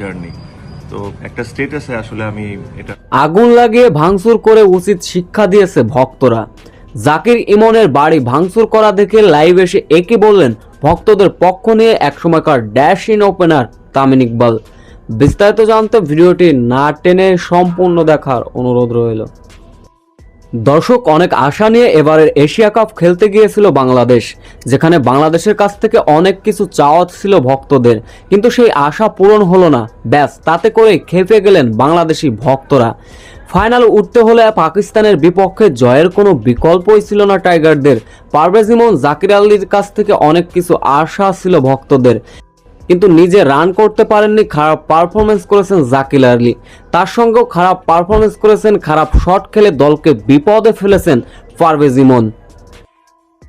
Journey তো একটা স্টেটাসে আসলে আমি এটা আগুন লাগিয়ে ভাঙচুর করে উচিত শিক্ষা দিয়েছে ভক্তরা। জাকির ইমনের বাড়ি ভাঙচুর করা দেখে লাইভ এসে একে বললেন, ভক্তদের পক্ষ নিয়ে একসময়কার dashing opener Tamim Iqbal. বিস্তারিত জানতে ভিডিওটি না টেনে সম্পূর্ণ দেখার অনুরোধ রইল। দর্শক অনেক আশা নিয়ে এবারের এশিয়া কাপ খেলতে গিয়েছিল বাংলাদেশ, যেখানে বাংলাদেশের কাছ থেকে অনেক কিছু চাওয়া ছিল ভক্তদের। কিন্তু সেই আশা পূরণ হলো না। ব্যাস, তাতে করে খেপে গেলেন বাংলাদেশি ভক্তরা। ফাইনাল উঠতে হলে পাকিস্তানের বিপক্ষে জয়ের কোনো বিকল্পই ছিল না টাইগারদের। পারভেজ ইমন, জাকির আলীর কাছ থেকে অনেক কিছু আশা ছিল ভক্তদের। কিন্তু নিজে রান করতে পারেননি, খারাপ পারফরমেন্স করেছেন জাকির আলী। তার সঙ্গেও খারাপ পারফরমেন্স করেছেন, খারাপ শট খেলে দলকে বিপদে ফেলেছেন পারভেজ ইমন।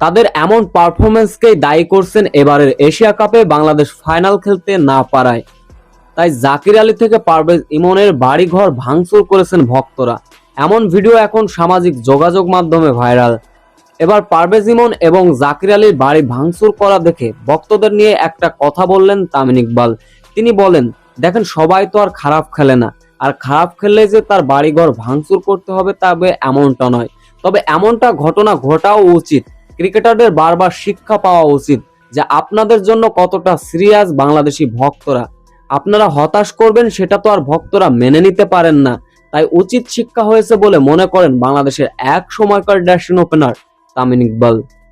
তাদের এমন পারফরমেন্সকেই দায়ী করছেন এবারের এশিয়া কাপে বাংলাদেশ ফাইনাল খেলতে না পারায়। তাই জাকির আলী থেকে পারভেজ ইমনের বাড়িঘর ভাঙচুর করেছেন ভক্তরা। এমন ভিডিও এখন সামাজিক যোগাযোগ মাধ্যমে ভাইরাল এবার পারভেজ ইমন এবং জাকির আলীর বাড়ি ভাঙচুর করা দেখে ভক্তদের নিয়ে একটা কথা বললেন তামিন ইকবাল। তিনি বলেন, দেখেন, সবাই তো আর খারাপ খেলে না। আর খারাপ খেললে যে তার বাড়িঘর ভাঙচুর করতে হবে তবে এমনটা নয়। তবে এমনটা ঘটনা ঘটাও উচিত। ক্রিকেটারদের বারবার শিক্ষা পাওয়া উচিত যে আপনাদের জন্য কতটা সিরিয়াস বাংলাদেশি ভক্তরা। আপনারা হতাশ করবেন, সেটা তো আর ভক্তরা মেনে নিতে পারেন না। তাই উচিত শিক্ষা হয়েছে বলে মনে করেন বাংলাদেশের এক সময়কার ড্যাশিন ওপেনার তামিন ইকবাল